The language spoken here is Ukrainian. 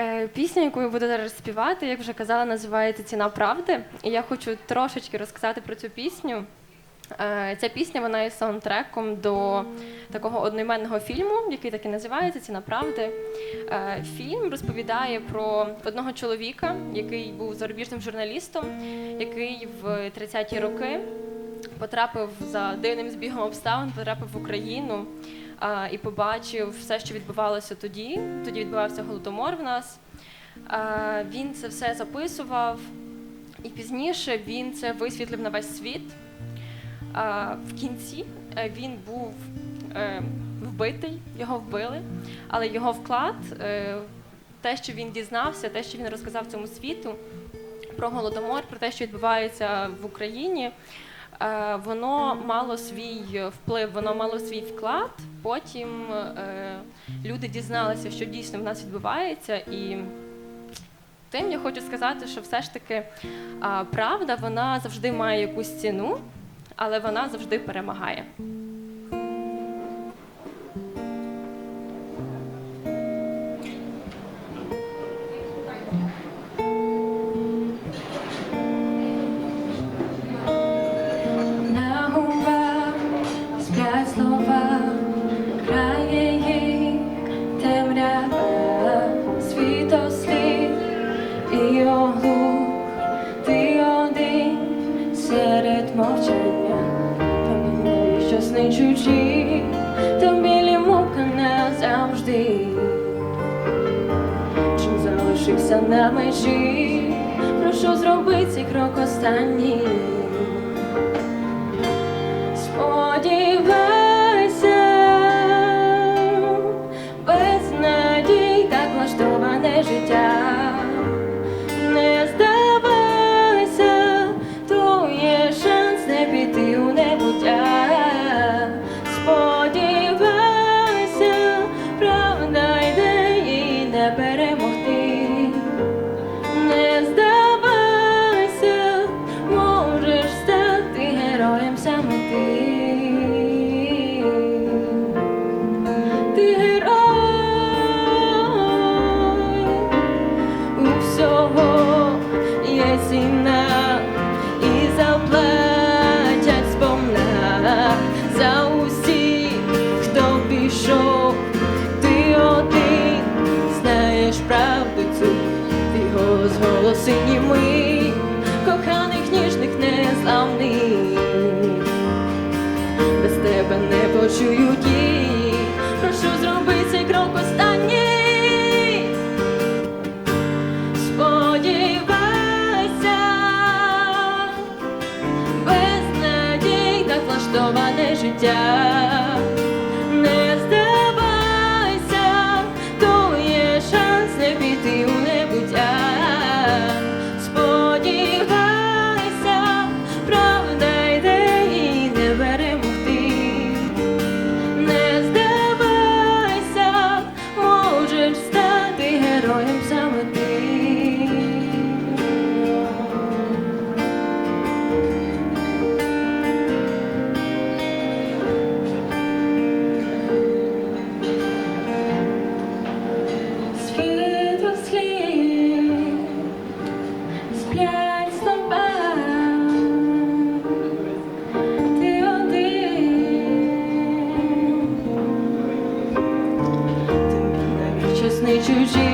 Е, Пісня, яку я буду зараз співати, як вже казала, називається Ціна правди. І я хочу трошечки розказати про цю пісню. Е, Ця пісня вона є саундтреком до такого одноіменного фільму, який так і називається Ціна правди. Е, Фільм розповідає про одного чоловіка, який був зарубіжним журналістом, який в 30-ті роки потрапив за дивним збігом обставин, потрапив в Україну і побачив все, що відбувалося тоді. Тоді відбувався голодомор в нас. Він це все записував, і пізніше він це висвітлив на весь світ. В кінці е, він був е, вбитий, його вбили, але його вклад, е, те, що він дізнався, те, що він розказав цьому світу про голодомор, про те, що відбувається в Україні, воно мало свій вплив, воно мало свій вклад. Потім е, люди дізналися, що дійсно в нас відбувається, і тим я хочу сказати, що все ж таки правда вона завжди має якусь ціну, але вона завжди перемагає. Серед мовчання, пам'ятай, що сни чужі, та білі мука назавжди. Чим залишився на межі, прошу зроби цей крок останній. Сподівайся, Ти герой, у всього є ціна і заплатять сповна. За усіх, хто пішов, ти один. Знаєш правду цю, ти голос голоси німий, так життя. Ти